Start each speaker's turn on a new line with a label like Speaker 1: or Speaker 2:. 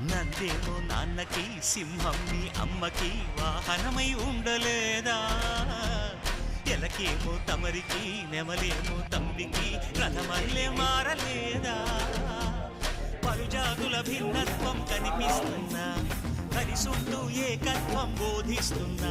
Speaker 1: నందేమో నాన్నకి సింహం మీ అమ్మకి వాహనమై ఉండలేదా? ఎలకేమో తమరికి నెమలేమో తమ్మికి రథమల్లే మారలేదా? పలుజాతుల భిన్నత్వం కనిపిస్తున్నా కలిసుంటూ ఏకత్వం బోధిస్తున్నా.